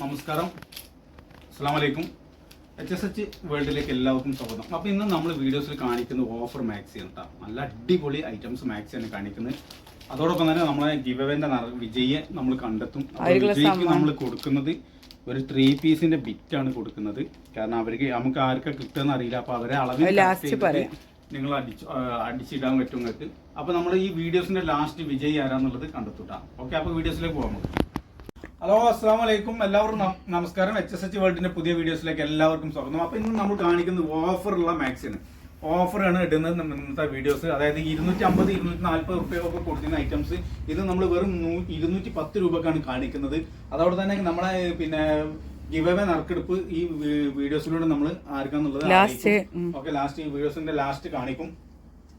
നമസ്കാരം. അസ്സാം വലൈക്കും എച്ച് എസ് എച്ച് വേൾഡിലേക്ക് എല്ലാവർക്കും സ്വാഗതം. അപ്പോൾ ഇന്ന് നമ്മൾ വീഡിയോസിൽ കാണിക്കുന്ന ഓഫർ മാക്സി കേട്ടോ നല്ല അടിപൊളി ഐറ്റംസ് മാക്സി മാക്സിയാണ് കാണിക്കുന്നത് അതോടൊപ്പം തന്നെ നമ്മളെ ഗിവവേന്റെ വിജയെ നമ്മൾ കണ്ടെത്തും. വിജയ്ക്ക് നമ്മൾ കൊടുക്കുന്നത് ഒരു ത്രീ പീസിന്റെ ബിറ്റ് ആണ് കൊടുക്കുന്നത്. കാരണം അവർക്ക് നമുക്ക് ആർക്കാ കിട്ടുമെന്ന് അറിയില്ല. അപ്പോൾ അവരെ അളവിൽ പറയാം. നിങ്ങൾ അടിച്ച് അടിച്ചിടാൻ പറ്റും നിങ്ങൾക്ക്. അപ്പോൾ നമ്മൾ ഈ വീഡിയോസിന്റെ ലാസ്റ്റ് വിജയ് ആരാന്നുള്ളത് കണ്ടെത്തൂട്ടാ ഓക്കെ അപ്പോൾ വീഡിയോസിലേക്ക് പോകാം നമുക്ക്. ഹലോ അസ്സാം വലൈക്കും എല്ലാവർക്കും നമസ്കാരം. എച്ച് എസ് എച്ച് വേൾഡിന്റെ പുതിയ വീഡിയോസിലേക്ക് എല്ലാവർക്കും സ്വാഗതം. അപ്പൊ ഇന്ന് നമ്മൾ കാണിക്കുന്നത് ഓഫറുള്ള മാക്സിന് ഓഫറാണ് ഇടുന്നത് ഇന്നത്തെ വീഡിയോസ്. അതായത് ഇരുന്നൂറ്റി അമ്പത് ഇരുന്നൂറ്റി നാല്പത് റുപ്യൊക്കെ കൊടുക്കുന്ന ഐറ്റംസ് ഇത് നമ്മൾ വെറും ഇരുന്നൂറ്റി പത്ത് രൂപക്കാണ് കാണിക്കുന്നത്. അതോടെ തന്നെ നമ്മളെ പിന്നെ ഗിവവേ നറുക്കെടുപ്പ് ഈ വീഡിയോസിലൂടെ നമ്മൾ ആർക്കാന്നുള്ളത്. ഓക്കെ ലാസ്റ്റ് ഈ വീഡിയോസിന്റെ ലാസ്റ്റ് കാണിക്കും.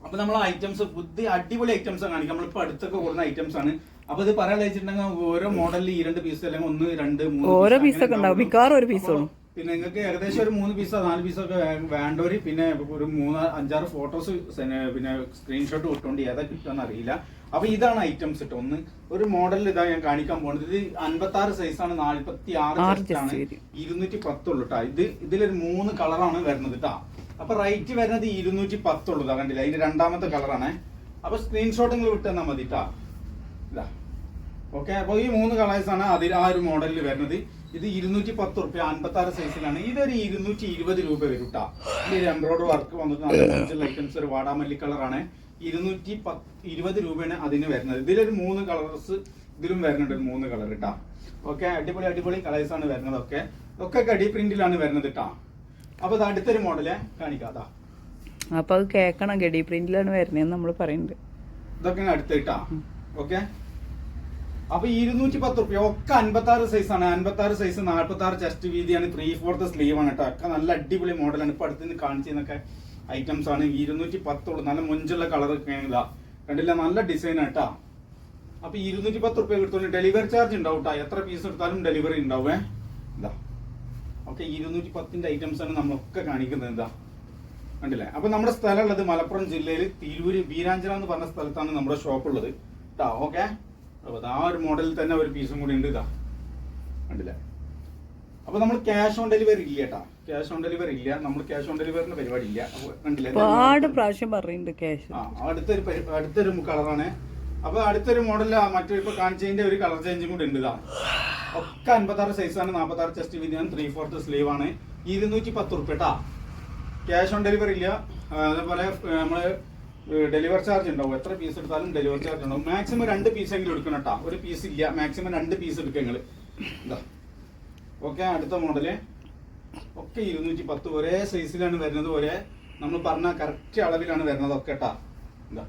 അപ്പൊ നമ്മൾ ഐറ്റംസ് ബുദ്ധി അടിപൊളി ഐറ്റംസ് കാണിക്കും നമ്മളിപ്പോ അടുത്തൊക്കെ കൂടുന്ന ഐറ്റംസ് ആണ്. അപ്പൊ ഇത് പറയാൻ വെച്ചിട്ടുണ്ടെങ്കിൽ ഓരോ മോഡലിൽ ഈ രണ്ട് പീസ് അല്ലെങ്കിൽ ഒന്ന് രണ്ട് മൂന്ന് ഓരോ പീസ് ഒക്കെ ഉണ്ടാവും. മിക്കവാറും ഒരു പീസ് ഉള്ളൂ. പിന്നെ നിങ്ങൾക്ക് ഏകദേശം ഒരു മൂന്ന് പീസോ നാല് പീസോ ഒക്കെ വേണ്ടവര് പിന്നെ ഒരു മൂന്ന് അഞ്ചാറ് ഫോട്ടോസ് പിന്നെ സ്ക്രീൻഷോട്ട് കിട്ടുകൊണ്ട് ഏതാ കിട്ടുമെന്ന് അറിയില്ല. അപ്പൊ ഇതാണ് ഐറ്റംസ് കിട്ടും ഒന്ന് ഒരു മോഡലിൽ ഇതാ ഞാൻ കാണിക്കാൻ പോകുന്നത് ഇത് അൻപത്തി ആറ് സൈസാണ് നാല്പത്തി ആറ് ആറ് ആണ്. ഇരുന്നൂറ്റി പത്തുള്ളൂ കേട്ടോ ഇത് ഇതിലൊരു മൂന്ന് കളറാണ് വരുന്നത് കേട്ടോ അപ്പൊ റൈറ്റ് വരുന്നത് ഇരുന്നൂറ്റി പത്തുള്ളൂ കണ്ടില്ല? അതിന്റെ രണ്ടാമത്തെ കളറാണ് അപ്പൊ സ്ക്രീൻഷോട്ട് നിങ്ങൾ വിട്ടെന്നാ മതി ഓക്കെ അപ്പൊ ഈ മൂന്ന് കളേഴ്സ് ആണ് അതിൽ ആ ഒരു മോഡലിൽ വരുന്നത്. ഇത് ഇരുന്നൂറ്റി പത്ത് റുപ്യ അൻപത്തി ആറ് സൈസിലാണ് ഇതൊരു ഇരുന്നൂറ്റി ഇരുപത് രൂപ വരും കേട്ടോ ഈ എംബ്രോയിഡറി വർക്ക് വന്നിട്ട് നല്ല ഐറ്റംസ് ഒരു വാടാമല്ലി കളറാണ് ഇരുന്നൂറ്റി പത്ത് ഇരുപത് രൂപയാണ് അതിന് വരുന്നത്. ഇതിലൊരു മൂന്ന് കളേഴ്സ് ഇതിലും വരുന്നുണ്ട് മൂന്ന് കളർ കേട്ടോ ഓക്കെ അടിപൊളി അടിപൊളി കളേഴ്സ് ആണ് വരുന്നത്. ഒക്കെ ഒക്കെ കടി പ്രിന്റിലാണ് വരുന്നത് കേട്ടോ അപ്പൊ ഇത് അടുത്തൊരു മോഡൽ കാണിക്കാം അതാ അപ്പോൾ അത് കേക്കണം ഗഡി പ്രിന്റിലാണ് വരുന്നത് നമ്മൾ പറയുന്നുണ്ട്. ഇതൊക്കെ അടുത്തിട്ടാ. ഓക്കെ? അപ്പൊ ഇരുന്നൂറ്റി പത്ത് റുപ്യ ഒക്കെ അൻപത്തി ആറ് സൈസ് ആണ്. അൻപത്തി ആറ് സൈസ് നാല്പത്തി ആറ് ചെസ്റ്റ് വീതിയാണ്. ത്രീ ഫോർത്ത് സ്ലീവ് ആണ് കേട്ടോ. ഒക്കെ നല്ല അടിപൊളി മോഡലാണ്. ഇപ്പൊ അടുത്ത് നിന്ന് കാണിച്ചതൊക്കെ ഐറ്റംസ് ആണ്. ഇരുന്നൂറ്റി പത്തോളൂ നല്ല മുഞ്ചുള്ള കളർ ഇതാ. കണ്ടില്ല? നല്ല ഡിസൈൻ കേട്ടാ. അപ്പൊ ഇരുന്നൂറ്റി പത്ത് റുപ്യ കിട്ടുള്ളൂ ഡെലിവറി ചാർജ് ഉണ്ടാവും കേട്ടോ. എത്ര പീസ് എടുത്താലും ഡെലിവറി ഉണ്ടാവേ ഇതാ. ഓക്കെ ഇരുന്നൂറ്റി പത്തിന്റെ ഐറ്റംസ് ആണ് നമ്മളൊക്കെ കാണിക്കുന്നത് എന്താ കണ്ടില്ലേ? അപ്പൊ നമ്മുടെ സ്ഥലമുള്ളത് മലപ്പുറം ജില്ലയിൽ തിരൂര് വീരാഞ്ചന എന്ന് പറഞ്ഞ സ്ഥലത്താണ് നമ്മുടെ ഷോപ്പ് ഉള്ളത്. കേട്ടോ ഓക്കെ അപ്പൊ ആ ഒരു മോഡലിൽ തന്നെ ഒരു പീസും കൂടി ഉണ്ട് ഇതാ. കണ്ടില്ലേ? അപ്പൊ നമ്മൾ ക്യാഷ് ഓൺ ഡെലിവറി ഇല്ല കേട്ടാ. ക്യാഷ് ഓൺ ഡെലിവറി ഇല്ല. നമ്മൾ ക്യാഷ് ഓൺ ഡെലിവറിന്റെ പരിപാടി ഇല്ല. കണ്ടില്ലേ? ഒരുപാട് പ്രാവശ്യം പറയുന്നുണ്ട് ക്യാഷ് ആ അടുത്തൊരു അടുത്തൊരു കളറാണ് അപ്പൊ അടുത്തൊരു മോഡലിൽ മറ്റൊരു ഇപ്പൊ കാണിച്ചതിന്റെ ഒരു കളർ ചേഞ്ചും കൂടി ഉണ്ട് ഇതാ. ഒക്കെ അൻപത്തി ആറ് സൈസാണ് നാൽപ്പത്തി ആറ് ചെസ്റ്റ് വീതിയാണ് ത്രീ ഫോർത്ത് സ്ലീവ് ആണ്. ഇരുന്നൂറ്റി പത്ത് റുപ്യട്ടാ ക്യാഷ് ഓൺ ഡെലിവറി ഇല്ല. അതേപോലെ നമ്മൾ ഡെലിവറി ചാർജ് ഉണ്ടാവും. എത്ര പീസ് എടുത്താലും ഡെലിവറി ചാർജ് ഉണ്ടാവും. മാക്സിമം രണ്ട് പീസ് എങ്കിലും എടുക്കണം കേട്ടോ ഒരു പീസ് ഇല്ല. മാക്സിമം രണ്ട് പീസ് എടുക്കുക നിങ്ങൾ ഓക്കെ അടുത്ത മോഡൽ ഒക്കെ ഇരുന്നൂറ്റി പത്ത് ഒരേ സൈസിലാണ് വരുന്നത്. ഒരേ നമ്മൾ പറഞ്ഞ കറക്റ്റ് അളവിലാണ് വരുന്നത് ഒക്കെ കേട്ടാ എന്താ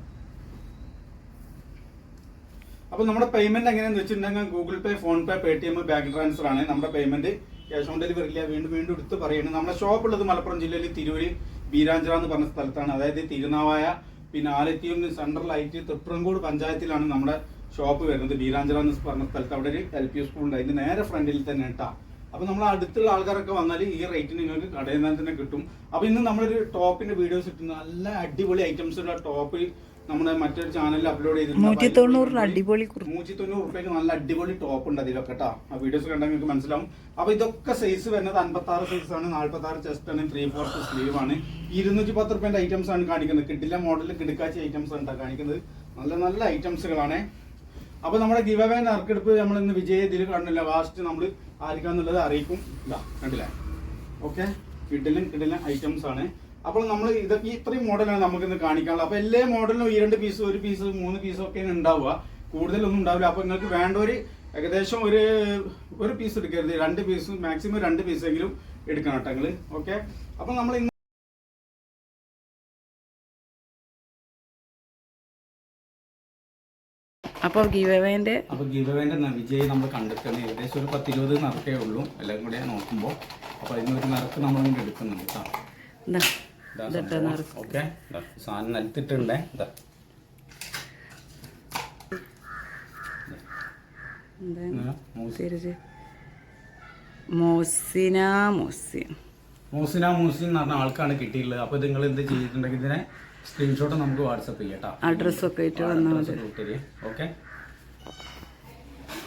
അപ്പൊ നമ്മുടെ പേയ്മെന്റ് എങ്ങനെയാന്ന് വെച്ചിട്ടുണ്ടെങ്കിൽ Google Pay PhonePe Paytm bank transfer ആണ്. നമ്മുടെ പേയ്മെന്റ് ക്യാഷ് ഓൺ ഡെലിവറി ഇല്ല. വീണ്ടും വീണ്ടും എടുത്ത് പറയുന്നത് നമ്മുടെ ഷോപ്പ് ഉള്ളത് മലപ്പുറം ജില്ലയിൽ തിരൂര് ബീരാഞ്ചിറ എന്ന് പറഞ്ഞ സ്ഥലത്താണ്. അതായത് തിരുനാവായ പിന്നെ ആലത്തിയും സെൻട്രലായിട്ട് തൃപ്രങ്കോട് പഞ്ചായത്തിലാണ് നമ്മുടെ ഷോപ്പ് വരുന്നത്. ബീരാഞ്ചിറ എന്ന് പറഞ്ഞ സ്ഥലത്ത് അവിടെ ഒരു എൽ പി സ്കൂൾ ഉണ്ട്. അതിന്റെ നേരെ ഫ്രണ്ടിൽ തന്നെ കേട്ടാ അപ്പൊ നമ്മൾ അടുത്തുള്ള ആൾക്കാരൊക്കെ വന്നാൽ ഈ റേറ്റിന് നിങ്ങൾക്ക് കടയിൽ നിന്ന് തന്നെ കിട്ടും. അപ്പൊ ഇന്ന് നമ്മളൊരു ടോപ്പിന്റെ വീഡിയോസ് ഇട്ടുന്ന നല്ല അടിപൊളി ഐറ്റംസ് ഉള്ള ടോപ്പ് നമ്മുടെ മറ്റൊരു ചാനലിൽ അപ്ലോഡ് നൂറ്റി തൊണ്ണൂറിന് അടിപൊളി. നൂറ്റി തൊണ്ണൂറ് റുപ്യക്ക് നല്ല അടിപൊളി ടോപ്പ് ഉണ്ട് അതിലൊക്കെ കേട്ടോ ആ വീഡിയോസ് കണ്ടാൽ നിങ്ങൾക്ക് മനസ്സിലാവും. അപ്പൊ ഇതൊക്കെ സൈസ് വരുന്നത് അൻപത്തി ആറ് സൈസ് ആണ് നാല്പത്തി ആറ് ചെസ്റ്റ് ആണ് ത്രീ ഫോർത്ത് സ്ലീവ് ആണ്. ഇരുന്നൂറ്റി പത്ത് റുപ്യന്റെ ഐറ്റംസ് ആണ് കാണിക്കുന്നത്. കിട്ടില്ല മോഡലിൽ കിടക്കാച്ച ഐറ്റംസ് ആണ് കാണിക്കുന്നത്. നല്ല നല്ല ഐറ്റംസുകളാണ് അപ്പൊ നമ്മുടെ ഗിവ് അവേ നറുക്കെടുപ്പ് നമ്മൾ ഇന്ന് വിജയ ഇതിൽ കണ്ടില്ല ലാസ്റ്റ് നമ്മൾ ആർക്കാന്നുള്ളത് അറിയിക്കും. ഇതാ കണ്ടില്ലേ? ഓക്കെ കിടിലും കിടിലും ഐറ്റംസ് ആണ്. അപ്പോൾ നമ്മൾ ഇതൊക്കെ ഇത്രയും മോഡലാണ് നമുക്ക് ഇന്ന് കാണിക്കാനുള്ളത്. അപ്പൊ എല്ലാ മോഡലിനും ഈ രണ്ട് പീസ് ഒരു പീസ് മൂന്ന് പീസ് ഒക്കെ ഉണ്ടാവുക. കൂടുതലൊന്നും ഉണ്ടാവില്ല. അപ്പൊ നിങ്ങൾക്ക് വേണ്ട ഒരു ഏകദേശം ഒരു ഒരു പീസ് എടുക്കരുത്. രണ്ട് പീസ് മാക്സിമം രണ്ട് പീസെങ്കിലും എടുക്കണം കേട്ടോ നിങ്ങൾ. ഓക്കെ അപ്പൊ നമ്മൾ ഇന്ന് അപ്പൊ ഗീവേന്റെ അപ്പൊ ഗീവേന്റെ വിജയ് നമ്മൾ കണ്ടെത്തുന്നത് ഏകദേശം ഒരു പത്തിരുപത് നിറക്കേ ഉള്ളൂ. എല്ലാം കൂടെ നോക്കുമ്പോൾ. അപ്പൊ അതിനൊരു നിറക്ക് നമ്മൾ എടുക്കുന്നുണ്ട് കേട്ടോ. ഓക്കെ. സാധനം നിലത്തിട്ടുണ്ടേ. ഇതാ. എന്താ? ഇങ്ങനെ മൂസി- പേര് ചെ- മോസിന മോസിൻ എന്ന് പറഞ്ഞ ആൾക്കാണ് കിട്ടിയിട്ടുള്ളത്. അപ്പൊ നിങ്ങൾ എന്ത് ചെയ്തിട്ടുണ്ടെങ്കിൽ ഇതിനെ സ്ക്രീൻഷോട്ട് നമുക്ക് വാട്സപ്പ് ചെയ്യാം കേട്ടോ അഡ്രസ്സൊക്കെ ആയിട്ട് വന്നാൽ മതി. ഓക്കെ.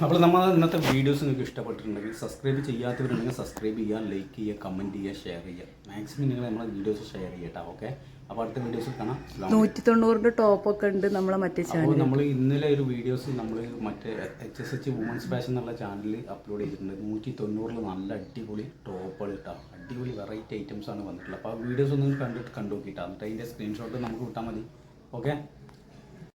അപ്പോൾ നമ്മൾ ഇന്നത്തെ വീഡിയോസ് നിങ്ങൾക്ക് ഇഷ്ടപ്പെട്ടിട്ടുണ്ടെങ്കിൽ സബ്സ്ക്രൈബ് ചെയ്യാത്തവരുണ്ടെങ്കിൽ സബ്സ്ക്രൈബ് ചെയ്യുക ലൈക്ക് ചെയ്യുക കമന്റ് ചെയ്യുക ഷെയർ ചെയ്യുക. മാക്സിമം നിങ്ങൾ നമ്മളെ വീഡിയോസ് ഷെയർ ചെയ്യട്ടോ ഓക്കെ അപ്പോൾ അടുത്ത വീഡിയോസ് കാണാം. നൂറ്റി തൊണ്ണൂറിന്റെ ടോപ്പൊക്കെ ഉണ്ട് നമ്മളെ മറ്റേ അപ്പോൾ ചാനൽ നമ്മൾ ഇന്നലെ ഒരു വീഡിയോസ് നമ്മൾ മറ്റേ H S H womens fashion എന്നുള്ള ചാനലിൽ അപ്ലോഡ് ചെയ്തിട്ടുണ്ട്. നൂറ്റി തൊണ്ണൂറിൽ നല്ല അടിപൊളി ടോപ്പുകൾ ഇട്ടാ അടിപൊളി വെറൈറ്റി ഐറ്റംസ് ആണ് വന്നിട്ടുള്ളത്. അപ്പോൾ ആ വീഡിയോസ് ഒന്ന് കണ്ടിട്ട് കണ്ടു നോക്കിയിട്ടാണ് എന്നിട്ട് അതിന്റെ സ്ക്രീൻഷോട്ട് നമുക്ക് വിട്ടാൽ മതി. ഓക്കെ